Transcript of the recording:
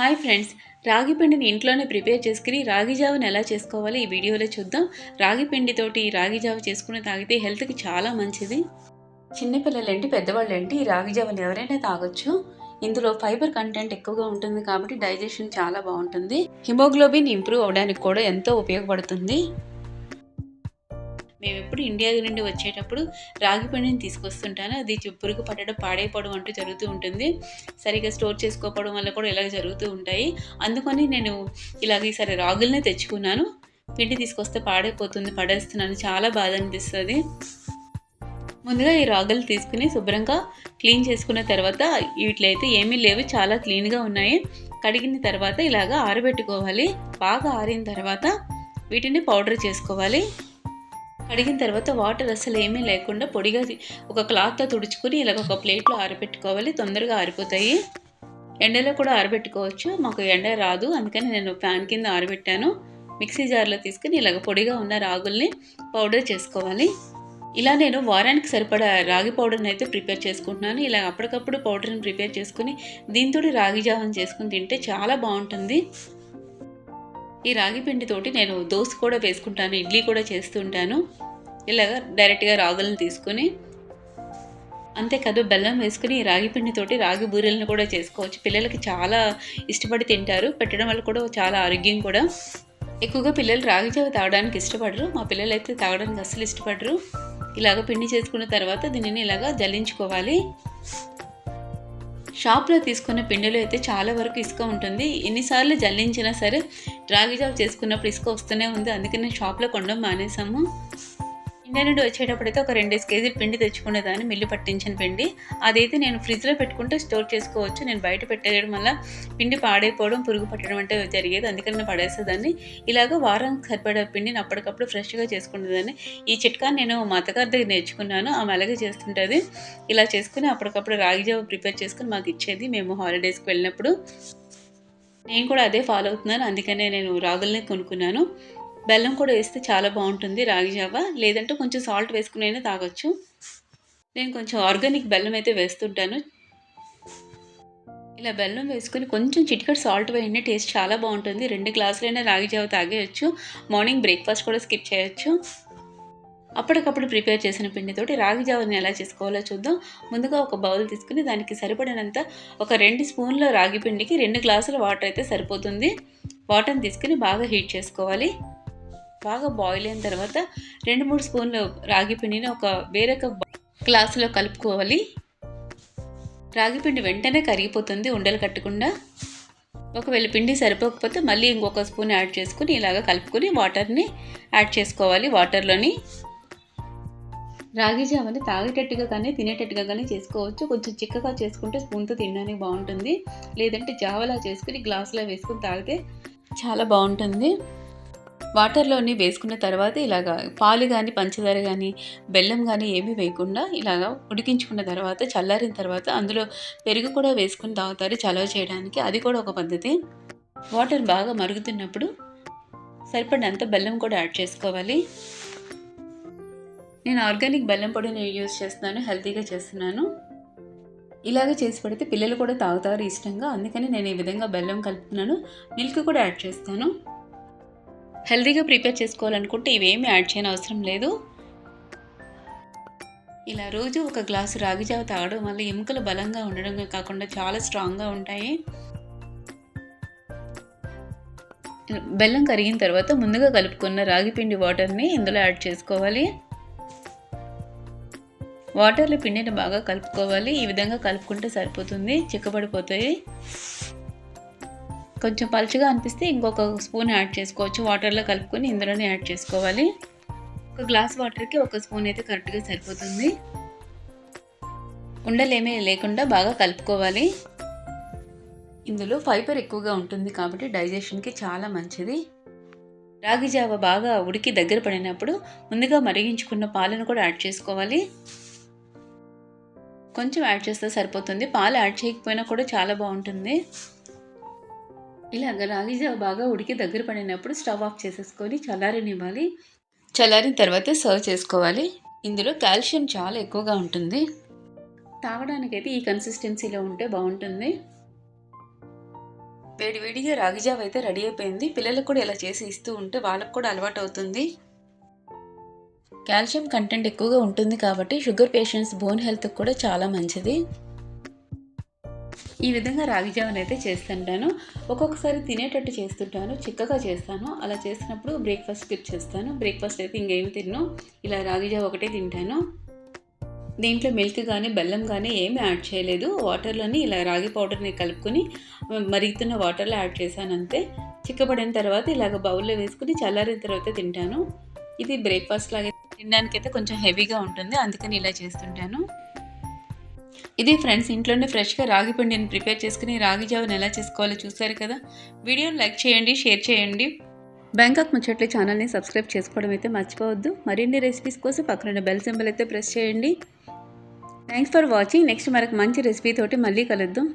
Hi friends రాగి పిండిని ఇంట్లోనే ప్రిపేర్ చేసుకుని రాగి జావని ఎలా చేసుకోవాలో ఈ వీడియోలో చూద్దాం. రాగి పిండితోటి రాగి జావ చేసుకుని తాగితే హెల్త్కి చాలా మంచిది. చిన్నపిల్లలేంటి పెద్దవాళ్ళేంటి ఈ రాగి జావని ఎవరైనా తాగొచ్చు. ఇందులో ఫైబర్ కంటెంట్ ఎక్కువగా ఉంటుంది కాబట్టి డైజెషన్ చాలా బాగుంటుంది. హిమోగ్లోబిన్ ఇంప్రూవ్ అవడానికి కూడా ఎంతో ఉపయోగపడుతుంది. మేము ఎప్పుడు ఇండియా నుండి వచ్చేటప్పుడు రాగి పిండిని తీసుకొస్తుంటాను. అది పురుగు పట్టడం పాడైపోవడం అంటూ జరుగుతూ ఉంటుంది. సరిగా స్టోర్ చేసుకోకపోవడం వల్ల కూడా ఇలాగ జరుగుతూ ఉంటాయి. అందుకని నేను ఇలాగ ఈసారి రాగులనే తెచ్చుకున్నాను. పిండి తీసుకొస్తే పాడైపోతుంది పడేస్తున్నాను. చాలా బాధ అనిపిస్తుంది. ముందుగా ఈ రాగులు తీసుకుని శుభ్రంగా క్లీన్ చేసుకున్న తర్వాత వీటిలైతే ఏమీ లేవు. చాలా క్లీన్గా ఉన్నాయి. కడిగిన తర్వాత ఇలాగ ఆరబెట్టుకోవాలి. బాగా ఆరిన తర్వాత వీటిని పౌడర్ చేసుకోవాలి. కడిగిన తర్వాత వాటర్ అసలు ఏమీ లేకుండా పొడిగా ఒక క్లాత్తో తుడుచుకుని ఇలాగ ఒక ప్లేట్లో ఆరబెట్టుకోవాలి. తొందరగా ఆరిపోతాయి. ఎండలో కూడా ఆరబెట్టుకోవచ్చు. మాకు ఎండ రాదు. అందుకని నేను ఫ్యాన్ కింద ఆరబెట్టాను. మిక్సీ జార్లో తీసుకుని ఇలాగ పొడిగా ఉన్న రాగుల్ని పౌడర్ చేసుకోవాలి. ఇలా నేను వారానికి సరిపడా రాగి పౌడర్ని అయితే ప్రిపేర్ చేసుకుంటున్నాను. ఇలా అప్పటికప్పుడు పౌడర్ని ప్రిపేర్ చేసుకుని దీంతో రాగి జావం చేసుకుని తింటే చాలా బాగుంటుంది. ఈ రాగి పిండితోటి నేను దోశ కూడా వేసుకుంటాను ఇడ్లీ కూడా చేస్తుంటాను. ఇలాగ డైరెక్ట్గా రాగులను తీసుకుని అంతేకాదు బెల్లం వేసుకుని ఈ రాగి పిండితోటి రాగి బూరెలను కూడా చేసుకోవచ్చు. పిల్లలకి చాలా ఇష్టపడి తింటారు పెట్టడం వల్ల కూడా చాలా ఆరోగ్యం కూడా. ఎక్కువగా పిల్లలు రాగి జావ తాగడానికి ఇష్టపడరు మా పిల్లలు అయితే తాగడానికి అస్సలు ఇష్టపడరు. ఇలాగ పిండి చేసుకున్న తర్వాత దీనిని ఇలాగ జల్లించుకోవాలి. షాప్లో తీసుకున్న పిండిలో అయితే చాలా వరకు ఇసుక ఉంటుంది. ఎన్నిసార్లు జల్లించినా సరే రాగి జాబ్ చేసుకున్నప్పుడు ఇసుక వస్తూనే ఉంది. అందుకే నేను షాప్లో కొనడం మానేసాము. ఇండియా నుండి వచ్చేటప్పుడైతే ఒక రెండేసి కేజీలు పిండి తెచ్చుకునేదాన్ని మిల్లు పట్టించిన పిండి. అదైతే నేను ఫ్రిడ్జ్లో పెట్టుకుంటే స్టోర్ చేసుకోవచ్చు. నేను బయట పెట్టేయడం వల్ల పిండి పాడైపోవడం పురుగు పట్టడం అంటే జరిగేది. అందుకని నేను పడేసేదాన్ని. ఇలాగ వారం సరిపడే పిండిని అప్పటికప్పుడు ఫ్రెష్గా చేసుకునేదాన్ని. ఈ చిట్కా నేను మా అత్తగారి దగ్గర నేర్చుకున్నాను. ఆమె అలాగే చేస్తుంటుంది. ఇలా చేసుకుని అప్పటికప్పుడు రాగి జావ ప్రిపేర్ చేసుకుని మాకు ఇచ్చేది మేము హాలిడేస్కి వెళ్ళినప్పుడు. నేను కూడా అదే ఫాలో అవుతున్నాను. అందుకనే నేను రాగుల్ని కొనుక్కున్నాను. బెల్లం కూడా వేస్తే చాలా బాగుంటుంది రాగి జావ. లేదంటే కొంచెం సాల్ట్ వేసుకుని అయినా తాగొచ్చు. నేను కొంచెం ఆర్గానిక్ బెల్లం అయితే వేస్తుంటాను. ఇలా బెల్లం వేసుకుని కొంచెం చిటికెట్ సాల్ట్ వేయండి టేస్ట్ చాలా బాగుంటుంది. రెండు గ్లాసులైనా రాగి జావ తాగేయచ్చు. మార్నింగ్ బ్రేక్ఫాస్ట్ కూడా స్కిప్ చేయొచ్చు. అప్పటికప్పుడు ప్రిపేర్ చేసిన పిండితోటి రాగి జావని ఎలా చేసుకోవాలో చూద్దాం. ముందుగా ఒక బౌల్ తీసుకుని దానికి సరిపడినంత ఒక రెండు స్పూన్ల రాగి పిండికి రెండు గ్లాసుల వాటర్ అయితే సరిపోతుంది. వాటర్ని తీసుకుని బాగా హీట్ చేసుకోవాలి. బాగా బాయిల్ అయిన తర్వాత రెండు మూడు స్పూన్లు రాగి పిండిని ఒక వేరొక గ్లాసులో కలుపుకోవాలి. రాగి పిండి వెంటనే కరిగిపోతుంది ఉండలు కట్టకుండా. ఒకవేళ పిండి సరిపోకపోతే మళ్ళీ ఇంకొక స్పూన్ యాడ్ చేసుకుని ఇలాగ కలుపుకొని వాటర్ని యాడ్ చేసుకోవాలి వాటర్లోని. రాగి జామని తాగేటట్టుగా కానీ తినేటట్టుగా కానీ చేసుకోవచ్చు. కొంచెం చిక్కగా చేసుకుంటే స్పూన్తో తినడానికి బాగుంటుంది. లేదంటే జావలా చేసుకుని గ్లాసులో వేసుకుని తాగితే చాలా బాగుంటుంది. వాటర్లోని వేసుకున్న తర్వాత ఇలాగా పాలు కానీ పంచదార కానీ బెల్లం కానీ ఏమీ వేయకుండా ఇలాగా ఉడికించుకున్న తర్వాత చల్లారిన తర్వాత అందులో పెరుగు కూడా వేసుకుని తాగుతారు చలవ చేయడానికి. అది కూడా ఒక పద్ధతి. వాటర్ బాగా మరుగుతున్నప్పుడు సరిపడినంత బెల్లం కూడా యాడ్ చేసుకోవాలి. నేను ఆర్గానిక్ బెల్లం పొడిని యూజ్ చేస్తున్నాను హెల్తీగా చేస్తున్నాను. ఇలాగ చేసి పెడితే పిల్లలు కూడా తాగుతారు ఇష్టంగా. అందుకని నేను ఈ విధంగా బెల్లం కలుపుతున్నాను. మిల్క్ కూడా యాడ్ చేస్తాను. హెల్తీగా ప్రిపేర్ చేసుకోవాలనుకుంటే ఇవేమీ యాడ్ చేయని అవసరం లేదు. ఇలా రోజు ఒక గ్లాసు రాగి జావ తాగడం వల్ల ఎముకలు బలంగా ఉండడం కాకుండా చాలా స్ట్రాంగ్గా ఉంటాయి. బెల్లం కరిగిన తర్వాత ముందుగా కలుపుకున్న రాగి పిండి వాటర్ని ఇందులో యాడ్ చేసుకోవాలి. వాటర్లో పిండిని బాగా కలుపుకోవాలి. ఈ విధంగా కలుపుకుంటే సరిపోతుంది. చిక్కబడిపోతాయి. కొంచెం పలుచగా అనిపిస్తే ఇంకొక స్పూన్ యాడ్ చేసుకోవచ్చు. వాటర్లో కలుపుకొని ఇందులోనే యాడ్ చేసుకోవాలి. ఒక గ్లాస్ వాటర్కి ఒక స్పూన్ అయితే కరెక్ట్గా సరిపోతుంది. ఉండలేమీ లేకుండా బాగా కలుపుకోవాలి. ఇందులో ఫైబర్ ఎక్కువగా ఉంటుంది కాబట్టి డైజెషన్కి చాలా మంచిది. రాగి జావ బాగా ఉడికి దగ్గర పడినప్పుడు ముందుగా మరిగించుకున్న పాలను కూడా యాడ్ చేసుకోవాలి. కొంచెం యాడ్ చేస్తే సరిపోతుంది. పాలు యాడ్ చేయకపోయినా కూడా చాలా బాగుంటుంది. ఇలాగ రాగి జావ బాగా ఉడికి దగ్గర పడినప్పుడు స్టవ్ ఆఫ్ చేసేసుకొని చల్లారనివ్వాలి. చల్లారిన తర్వాత సర్వ్ చేసుకోవాలి. ఇందులో కాల్షియం చాలా ఎక్కువగా ఉంటుంది. తాగడానికైతే ఈ కన్సిస్టెన్సీలో ఉంటే బాగుంటుంది. వేడివేడిగా రాగి జావ అయితే రెడీ అయిపోయింది. పిల్లలకు కూడా ఇలా చేసి ఇస్తూ ఉంటే వాళ్ళకు కూడా అలవాటు అవుతుంది. కాల్షియం కంటెంట్ ఎక్కువగా ఉంటుంది కాబట్టి షుగర్ పేషెంట్స్ బోన్ హెల్త్కి కూడా చాలా మంచిది. ఈ విధంగా రాగి జావన్ అయితే చేస్తుంటాను. ఒక్కొక్కసారి తినేటట్టు చేస్తుంటాను. చిక్కగా చేస్తాను. అలా చేసినప్పుడు బ్రేక్ఫాస్ట్ స్కిప్ చేస్తాను. బ్రేక్ఫాస్ట్ అయితే ఇంకేమి తిన్ను. ఇలా రాగి జావ ఒకటే తింటాను. దీంట్లో మిల్క్ కానీ బెల్లం కానీ ఏమీ యాడ్ చేయలేదు. వాటర్లోని ఇలా రాగి పౌడర్ని కలుపుకొని మరుగుతున్న వాటర్లో యాడ్ చేశాను అంతే. చిక్కబడిన తర్వాత ఇలాగ బౌల్లో వేసుకుని చల్లారిన తర్వాత తింటాను. ఇది బ్రేక్ఫాస్ట్ లాగే. తినడానికైతే కొంచెం హెవీగా ఉంటుంది. అందుకని ఇలా చేస్తుంటాను. ఇది ఫ్రెండ్స్ ఇంట్లోనే ఫ్రెష్గా రాగి పిండిని ప్రిపేర్ చేసుకుని రాగి జావని ఎలా చేసుకోవాలో చూసారు కదా? వీడియోని లైక్ చేయండి షేర్ చేయండి. బ్యాంకాక్ ముచ్చట్ల ఛానల్ని సబ్స్క్రైబ్ చేసుకోవడం అయితే మర్చిపోవద్దు. మరిన్ని రెసిపీస్ కోసం పక్కన బెల్ సింబల్ అయితే ప్రెస్ చేయండి. Thanks for watching. నెక్స్ట్ మరొక మంచి రెసిపీ తోటి మళ్ళీ కలుద్దాం.